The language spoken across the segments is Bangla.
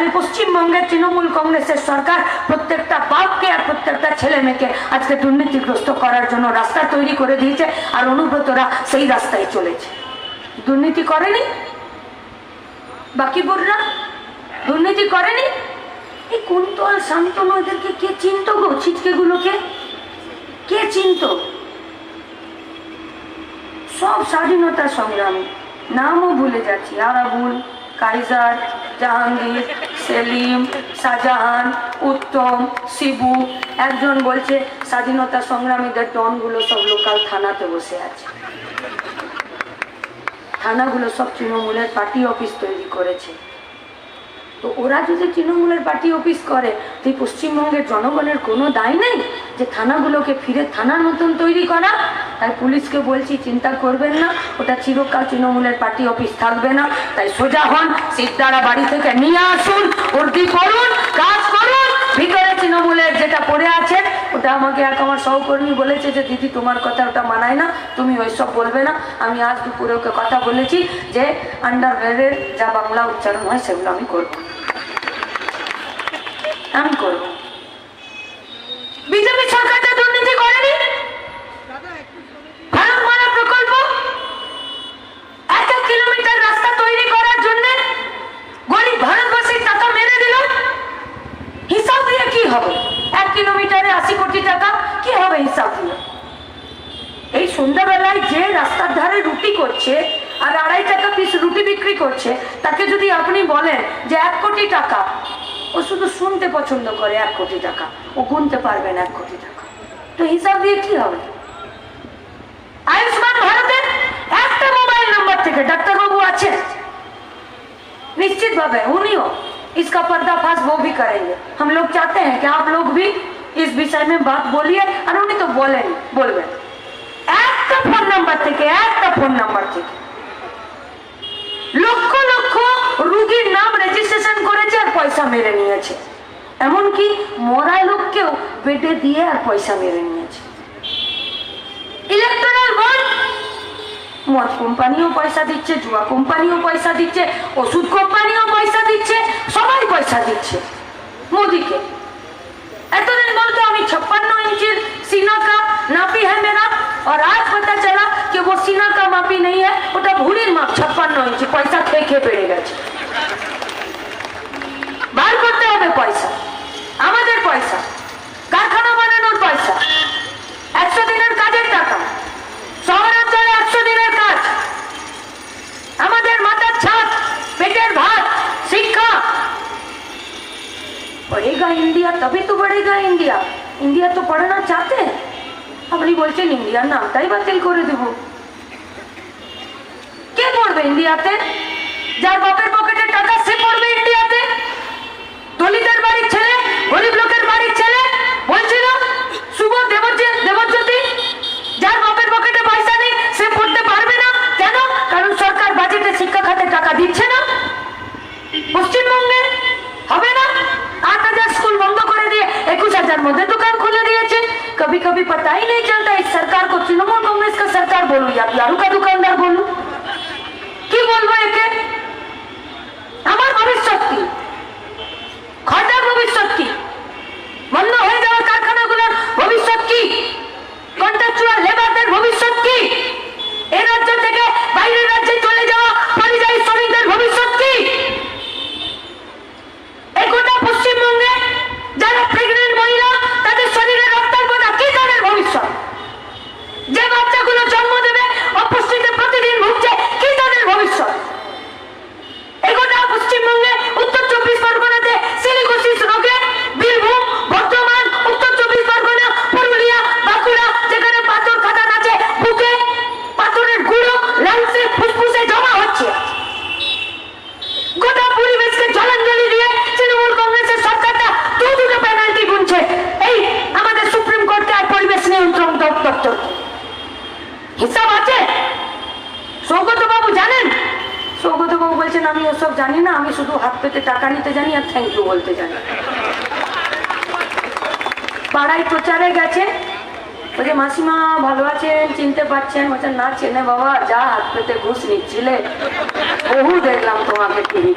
তাহলে পশ্চিমবঙ্গের তৃণমূল কংগ্রেসের সরকার প্রত্যেকটা বাপকে আর প্রত্যেকটা ছেলে মেয়েকে আজকে দুর্নীতিগ্রস্ত করার জন্য রাস্তা তৈরি করে দিয়েছে আর অনুব্রতরা সেই রাস্তায় চলেছে। দুর্নীতি করেনি? বাকি বোর্ডরা দুর্নীতি করেনি? এই কুন্তল শান্তনু এদেরকে কে চিনত গো ছিটকেগুলোকে? কে চিনত? সব স্বাধীনতা সংগ্রামী। নামও ভুলে যাচ্ছি। আরাবুল, কাইজার, জাহাঙ্গীর সেলিম, শাহজাহান, উত্তম, শিবু। একজন বলছে, স্বাধীনতা সংগ্রামীদের ডনগুলো সব লোকাল থানাতে বসে আছে। থানাগুলো সব তৃণমূলের পার্টি অফিস তৈরি করেছে। তো ওরা যদি তৃণমূলের পার্টি অফিস করে, তো পশ্চিমবঙ্গের জনগণের কোনো দায় নেই? যে থানাগুলোকে ফিরে থানার মতন তৈরি করা। তাই পুলিশকে বলছি, চিন্তা করবেন না, ওটা চিরকাল তৃণমূলের পার্টি অফিস থাকবে না। তাই সোজা হন সিদ্ধারা বাড়ি থেকে নিয়ে আসুন ভর্তি করুন, কাজ করুন, ভিতরে তৃণমূলের যেটা পড়ে আছে, ওটা আমাকে এক আমার সহকর্মী বলেছে যে, দিদি, তোমার কথা ওটা মানায় না, তুমি ওইসব বলবে না। আমি আজ দুপুরে ওকে কথা বলেছি যে আন্ডারওয়্যারের যা বাংলা উচ্চারণ হয়, সেগুলো আমি করব। আমি করব বিজেপি সরকারটা দুর্নীতি করেনি ভারতমালা প্রকল্প এক এক কিলোমিটার রাস্তা তৈরি করার জন্য গরিব ভারতবাসীর টাকা মেরে দিল হিসাব দিয়ে কি হবে এক কিলোমিটারে আশি কোটি টাকা কি হবে হিসাব দিয়ে এই সন্ধ্যাবেলায় যে রাস্তার ধারে রুটি করছে আর আড়াই টাকা পিস রুটি বিক্রি করছে তাকে যদি আপনি বলেন যে এক কোটি টাকা ও শুধু শুনতে পছন্দ করে এক কোটি টাকা ও গুনতে পারবে না এক কোটি টাকা তো হিসাব দিয়ে কি হবে আয়ুষ্মান ভারতের একটা মোবাইল নাম্বার থেকে ডাক্তারবাবু আছেন निश्चित भावे उन्हीं हो इसका पर्दाफाश वो भी करेंगे हम लोग चाहते हैं कि आप लोग भी इस विषय में बात बोलिए और उन्हें तो बोले बोलबे একটা ফোন নাম্বার থেকে একটা ফোন নাম্বার থেকে। লক্ষ লক্ষ রুগীর নাম রেজিস্ট্রেশন করেছে আর পয়সা মেরে নিয়েছে। এমনকি মরা লোককেও বেটে দিয়ে আর পয়সা মেরে নিয়েছে। ইলেকট্রাল বন্ড মদ কোম্পানিও পয়সা দিচ্ছে, জুয়া কোম্পানিও পয়সা দিচ্ছে, ওষুধ কোম্পানিও পয়সা দিচ্ছে, সবাই পয়সা দিচ্ছে। মোদিকে। এতদিন বলতো আমি ছাপ্পান্ন ইঞ্চির সিনা কাপ নাপি হ্যাঁ মেরা? আর আজ পাতা চলা কে ও সিনা কা মাপি নেই হ্যাঁ? ওটা ভুড়ির মাপ, ছাপ্পান্ন ইঞ্চি, পয়সা খেয়ে খেয়ে বেড়ে গেছে। বার করতে হবে পয়সা, আমাদের পয়সা, কারখানা বানানোর পয়সা, একশো দিনের কাজের টাকা। बढ़ेगा इंडिया तभी तो बढ़ेगा इंडिया इंडिया तो पढ़ना चाहते हैं আপনি বলছেন ইন্ডিয়ার নামটাই বাতিল করে দেব কে পড়বে ইন্ডিয়াতে যার বাপের পকেটে টাকা সে পড়বে ইন্ডিয়াতে দলিতের ya luka luka হিসাব আছে? সৌগত বাবু জানেন? সৌগত বাবু বলছেন, আমি ওসব জানি না, আমি শুধু হাত পেতে টাকা নিতে জানি আর থ্যাংক ইউ বলতে জানি। পাড়ায় প্রচারে গেছে। বলছে, মাসিমা ভালো আছেন? চিনতে পারছেন বলছে না চেনে বাবা, যা হাত পেতে ঘুষ নিচ্ছিলে, বহু দেখলাম তোমাকে টিভি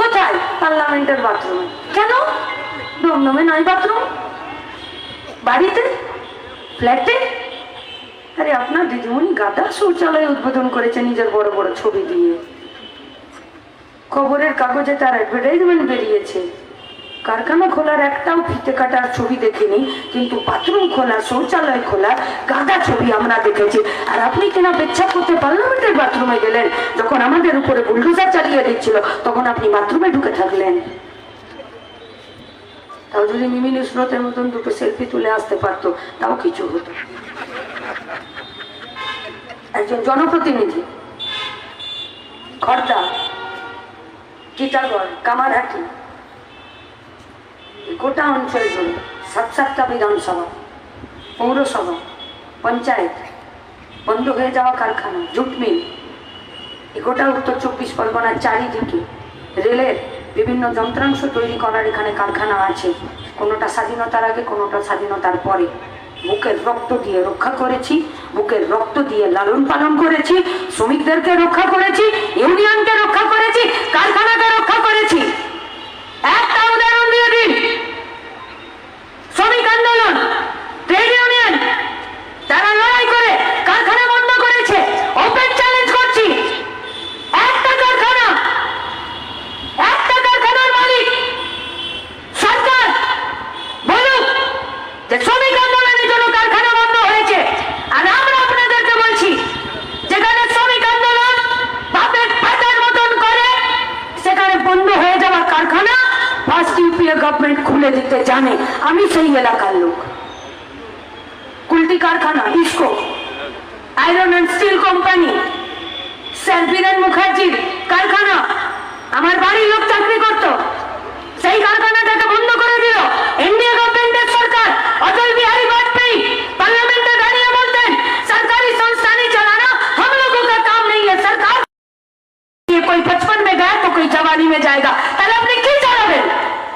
কোথায়? পার্লামেন্টের বাথরুমে কেন? দমদমে নয় বাথরুম বাড়িতে? ফ্ল্যাটে আরে আপনার দিদিমণি গাদা শৌচালয় উদ্বোধন করেছে নিজের বড় বড় ছবি দিয়ে। খবরের কাগজে তার অ্যাডভার্টাইজমেন্ট বেরিয়েছে। কারখানা খোলার একটাও ফিতে কাটার ছবি দেখিনি, কিন্তু বাথরুম খোলা, শৌচালয় খোলা, গাদা ছবি আমরা দেখেছি। আর আপনি কিনা পেচ্ছাপ করতে পার্লামেন্টের বাথরুমে গেলেন, যখন আমাদের উপরে বুলডোজার চালিয়ে দিচ্ছিল, তখন আপনি বাথরুমে ঢুকে থাকলেন। তাও যদি মিমিনি স্রোতের মতন দুটো সেলফি তুলে আসতে পারতো, তাও কিছু হতো। একজন জনপ্রতিনিধি, খর্দা টিটাগড় কামারহাটি। গোটা অঞ্চল জুড়ে সাত সাতটা বিধানসভা, পৌরসভা, পঞ্চায়েত, বন্ধ হয়ে যাওয়া কারখানা, জুট মিল। গোটা উত্তর চব্বিশ পরগনার চারিদিকে রেলের বিভিন্ন যন্ত্রাংশ তৈরি করার এখানে কারখানা আছে। কোনোটা স্বাধীনতার আগে, কোনোটা স্বাধীনতার পরে। বুকের রক্ত দিয়ে রক্ষা করেছি, বুকের রক্ত দিয়ে লালন পালন করেছি, শ্রমিকদেরকে রক্ষা করেছি, ইউনিয়নকে রক্ষা করেছি, কারখানাকে রক্ষা করেছি। একটা দিয়ে দিন শ্রমিক আন্দোলন ট্রেড ইউনিয়ন তারা লড়াই করে কারখানা বন্ধ করেছে ওপেন চ্যালেঞ্জ করছি একটা কারখানা একটা কারখানার মালিক সরকার বলুক যে শ্রমিক আন্দোলনের জন্য কারখানা বন্ধ হয়েছে আর আমরা আপনাদেরকে বলছি যেখানে শ্রমিক আন্দোলন বাপের পাতার মতন করে সেখানে বন্ধ হয়ে যাওয়া কারখানা ফার্স্ট ইউপিএ গভর্নমেন্ট খুলে দিতে জানে আমি সেই এলাকার লোক। কুলটি কারখানা, IISCO, iron and steel company, sir Biren মুখার্জির কারখানা। আমার বাড়ির লোক চাকরি করত। সেই কারখানাটাকে বন্ধ করে দিল। ইন্ডিয়া গভর্নমেন্টের সরকার, অটল বিহারী বাজপেয়ী, পার্লামেন্টে দাঁড়িয়ে বলতেন, সরকারি সংস্থা নেই চালানা हम लोगों का काम नहीं है सरकार ये कोई बचपन में गया तो कोई जवानी में जाएगा তাহলে আপনি কি চালাবেন?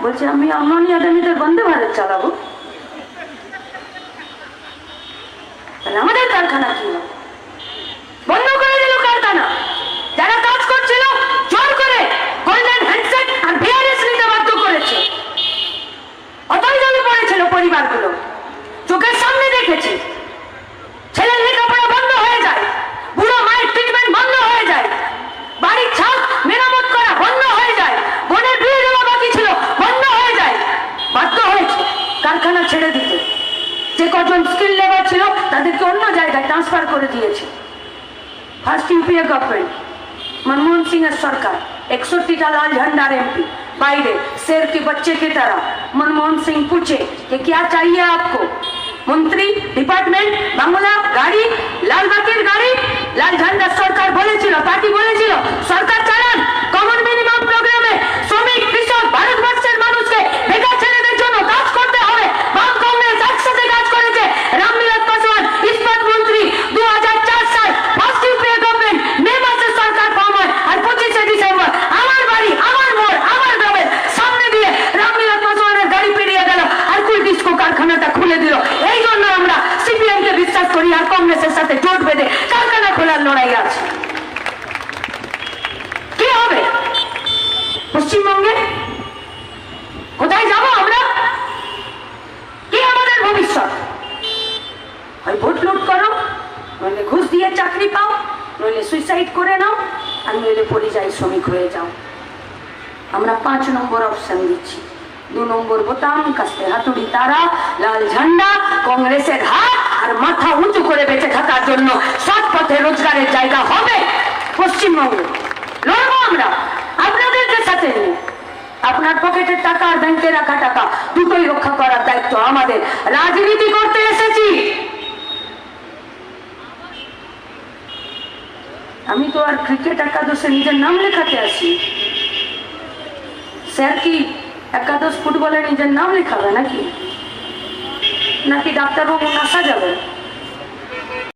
বলছে, আমি অনন্যা দেবীদের বন্ধ চালাবো। তাহলে আমাদের কারখানা কি বন্ধ করে দিল কারখানা যারা কাজ করছিল জোর করে গোল্ডেন হ্যান্ডসেট আর ভিআরএস নিতে বাধ্য করেছে অতই জলে পড়েছিল পরিবারগুলো চোখের সামনে দেখেছি ছেলের লেখাপড়া বন্ধ হয়ে যায় বুড়ো মায়ের ট্রিটমেন্ট বন্ধ হয়ে যায় বাড়ির ছাদ মেরামত করা বন্ধ হয়ে যায় বোনের বিয়ে দেওয়া বাকি ছিল বন্ধ হয়ে যায় বাধ্য হয়েছে কারখানা ছেড়ে দিতে যে কজন স্কিল লেবার ছিল তাদেরকে অন্য জায়গায় ট্রান্সফার করে দিয়েছে first UPA government Manmohan Singh सरकार इकसठीटा लाल झंडा एमपी बाइडे शेर के बच्चे की तरह मनमोहन सिंह पूछे कि क्या चाहिए आपको মন্ত্রী ডিপার্টমেন্ট বাংলা গাড়ি লাল বাতির গাড়ি লাল ঝান্ডা সরকার বলেছিল পার্টি বলেছিল সরকার চালান কমন মিনিমাম প্রোগ্রামে শ্রমিক কৃষক ভারতবর্ষের আর সাথে জোট বেঁধে কারখানা খোলার লড়াই আছে। কি হবে? পশ্চিমবঙ্গে? কোথায় যাব আমরা? কি আমাদের ভবিষ্যৎ? ভোট করো, নইলে ঘুষ দিয়ে চাকরি পাও, নইলে সুইসাইড করে নাও, আর নইলে পরিযায়ী শ্রমিক হয়ে যাও। আমরা পাঁচ নম্বর অপশন দিচ্ছি। দু নম্বর বোতাম, কাস্তে হাতুড়ি তারা, লাল ঝান্ডা, কংগ্রেসের হাত আর মাথা উঁচু করে বেঁচে থাকার জন্য সৎ পথে রোজগারের জায়গা হবে। পশ্চিমবঙ্গে, লড়বো আমরা। আপনাদেরকে সাথে নিয়ে, আপনার পকেটের টাকা আর ব্যাংকে রাখা টাকা, দুটোই রক্ষা করার দায়িত্ব আমাদের। রাজনীতি করতে এসেছি। আমি তো আর ক্রিকেট একাদশে নিজের নাম লেখাতে আসি। স্যার কি একাদশ ফুটবলে নিজের নাম লেখাবে নাকি? নাকি ডাক্তারবাবু নাসা যাবে